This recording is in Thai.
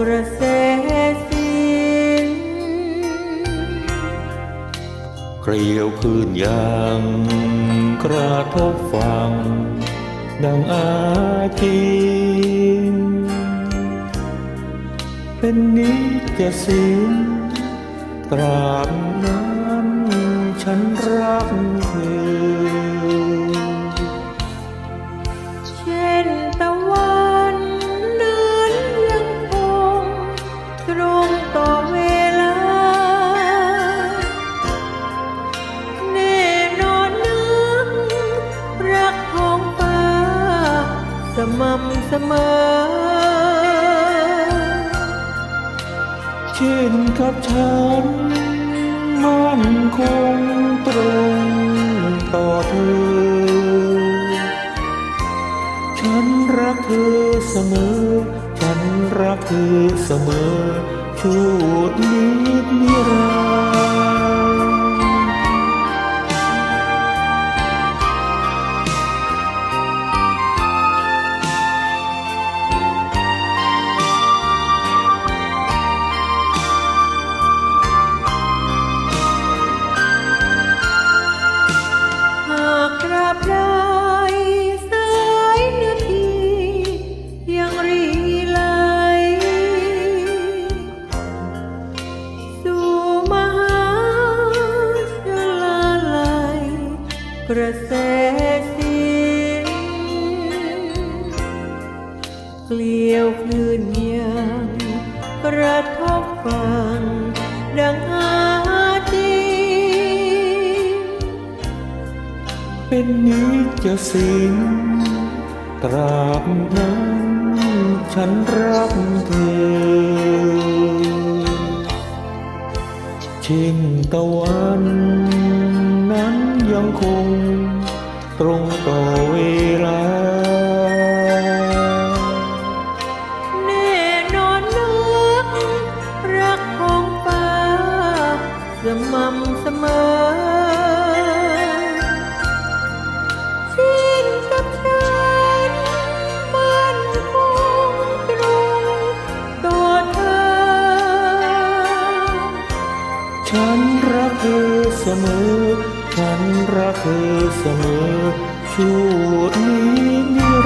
กระแสเสียงเกลียวคลื่นยางกระทบฟัง ดังอาทิตย์เป็นนิจสินตราบนั้นฉันรักเธอเช่นต ม่ำเสมอเช่นกับฉัน มั่นคงตรงต่อเธอ ฉันรักเธอเสมอ ฉันรักเธอเสมอ ชั่วนิดนิรันดร์ กระแสเสียงเกลียวคลื่นยังกระทบฟังดังอาทิเป็นนิจะสินตราบนั้นฉันรักเธอชิงตะวัน ยังคงตรงต่อเวลาแน่นอนนักรักของฟ้าสม่ำเสมอสิ้นกับฉันมันคงตรงตัวเธอ ฉันรักเธอเสมอ ฉันรักเธอเสมอชั่วนิดนิรันดร์